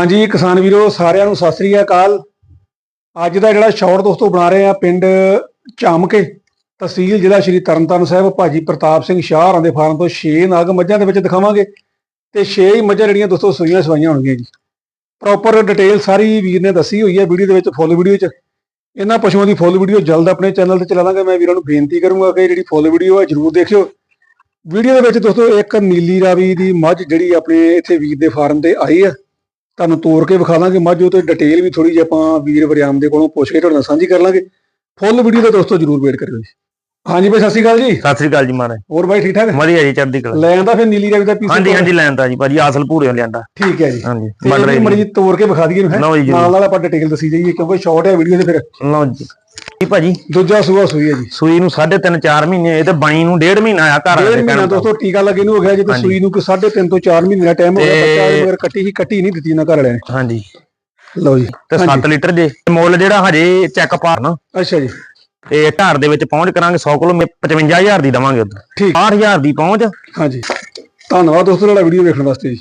ਹਾਂਜੀ, ਕਿਸਾਨ ਵੀਰੋ, ਸਾਰਿਆਂ ਨੂੰ ਸਤਿ ਸ੍ਰੀ ਅਕਾਲ। ਅੱਜ ਦਾ ਜਿਹੜਾ ਸ਼ਾਰਟ ਦੋਸਤੋ ਬਣਾ ਰਹੇ ਆ ਪਿੰਡ ਝਾਮਕੇ ਤਹਿਸੀਲ ਜ਼ਿਲ੍ਹਾ ਸ਼੍ਰੀ ਤਰਨਤਾਰਨ ਸਾਹਿਬ, ਭਾਜੀ ਪ੍ਰਤਾਪ ਸਿੰਘ ਸ਼ਾਹ ਹੋਰਾਂ ਦੇ ਫਾਰਮ ਤੋਂ 6 ਨਾਗ ਮੱਝਾਂ ਦੇ ਵਿੱਚ ਦਿਖਾਵਾਂਗੇ ਤੇ 6 ਹੀ ਮੱਝਾਂ ਜਿਹੜੀਆਂ ਦੋਸਤੋ ਸੂਈਆਂ ਸਵਾਈਆਂ ਹੋਣਗੀਆਂ ਜੀ। ਪ੍ਰੋਪਰ ਡਿਟੇਲ ਸਾਰੀ ਵੀਰ ਨੇ ਦੱਸੀ ਹੋਈ ਹੈ ਵੀਡੀਓ ਦੇ ਵਿੱਚ, ਫੁੱਲ ਵੀਡੀਓ 'ਚ। ਇਹਨਾਂ ਪਸ਼ੂਆਂ ਦੀ ਫੁੱਲ ਵੀਡੀਓ ਜਲਦ ਆਪਣੇ ਚੈਨਲ ਤੇ ਚਲਾ ਦਾਂਗੇ। ਮੈਂ ਵੀਰਾਂ ਨੂੰ ਬੇਨਤੀ ਕਰੂੰਗਾ ਕਿ ਜਿਹੜੀ ਫੁੱਲ ਵੀਡੀਓ ਹੈ ਜਰੂਰ ਦੇਖਿਓ। ਵੀਡੀਓ ਦੇ ਵਿੱਚ ਦੋਸਤੋ ਇੱਕ ਨੀਲੀ ਰਾਵੀ ਦੀ ਮੱਝ ਜਿਹੜੀ ਆਪਣੇ ਇੱਥੇ ਵੀਰ ਦੇ ਫਾਰਮ ਤੇ ਆਈ ਹੈ। ਤੁਹਾਨੂੰ ਤੋੜ ਕੇ ਵਿਖਾ ਦਾਂਗੇ। ਮੱਝ ਉਹ ਤੇ ਡਿਟੇਲ ਵੀ ਥੋੜੀ ਜਿਹੀ ਆਪਾਂ ਵੀਰ ਵਰਿਆਮ ਦੇ ਕੋਲੋਂ ਪੁੱਛ ਕੇ ਤੁਹਾਡੇ ਨਾਲ ਸਾਂਝੀ ਕਰ ਲਾਂਗੇ। ਫੁੱਲ ਵੀਡੀਓ ਦਾ ਦੋਸਤੋ ਜਰੂਰ ਵੇਟ ਕਰਿਓ ਜੀ। ਹਾਂਜੀ ਬਾਈ ਸਤਿ ਸ਼੍ਰੀ ਅਕਾਲ ਜੀ। ਸਤਿ ਸ੍ਰੀ ਅਕਾਲ ਜੀ ਮਹਾਰਾਜ। ਹੋਰ ਬਾਈ ਠੀਕ ਠਾਕ? ਵਧੀਆ ਜੀ ਚੜ੍ਹਦੀ ਕਲਾ। ਲੈ ਆਂਦਾ ਫਿਰ ਨੀਲੀ ਰਾਵੀ ਦਾ ਪੀਸ ਹਾਂਜੀ ਹਾਂਜੀ ਲੈਂਦਾ ਜੀ ਭਾਜੀ ਆਸਲ ਪੂਰੇ ਲਿਆਂਦਾ ਠੀਕ ਹੈ ਜੀ। ਹਾਂਜੀ ਬਣ ਰਹੀ ਮੜੀ ਤੋੜ ਕੇ ਵਿਖਾ ਦਈਏ ਨੂੰ ਨਾਲ ਨਾਲ ਆਪਾਂ ਡਿਟੇਲ ਦੱਸੀ ਜਾਈਏ ਕਿਉਂਕਿ ਸ਼ਾਰਟ ਹੈ ਵੀਡੀਓ ਦੇ ਫਿਰ। ਲਓ ਜੀ। ਜੀ ਭਾਜੀ। ਦੂਜਾ ਸੂਆ ਸੂਈ ਹੈ ਜੀ। ਸੂਈ ਨੂੰ 3.5 4 ਮਹੀਨੇ ਇਹ ਤੇ ਬਾਈ ਨੂੰ ਡੇਢ ਮਹੀਨਾ ਆ ਘਰ ਮਹੀਨਾ ਕਹਿਣ। ਦੋਸਤੋ ਟੀਕਾ ਲੱਗੇ ਨੂੰ ਹੋ ਗਿਆ ਜੇ ਤੇ ਹਾਂਜੀ। ਸੂਈ ਨੂੰ ਕੋਈ 3.5 ਤੋਂ 4 ਮਹੀਨੇ ਦਾ ਟਾਈਮ ਹੋ ਗਿਆ ਬੱਚਾ ਮਗਰ ਕੱਟੀ ਹੀ ਕੱਟੀ ਨਹੀਂ ਦਿੱਤੀ ਨਾ ਘਰ ਵਾਲਿਆਂ ਨੇ। ਹਾਂਜੀ। ਲਓ ਜੀ। ਤੇ 7 ਲੀਟਰ ਜੇ। ਮੁੱਲ ਜਿਹੜਾ ਹਜੇ ਚੈੱਕ ਪਾਰ ਨਾ ਅੱਛਾ ਜੀ। ਤੇ ਘਰ ਦੇ ਵਿੱਚ ਪਹੁੰਚ ਕਰਾਂਗੇ 100 ਕਿਲੋ 55000 ਦੀ ਦਵਾਂਗੇ ਉਧਰ। ਠੀਕ। 8000 ਦੀ ਪਹੁੰਚ। ਹਾਂਜੀ। ਧੰਨਵਾਦ ਦੋਸਤੋ ਜਿਹੜਾ ਵੀਡੀਓ ਵੇਖਣ ਵਾਸਤੇ ਜੀ।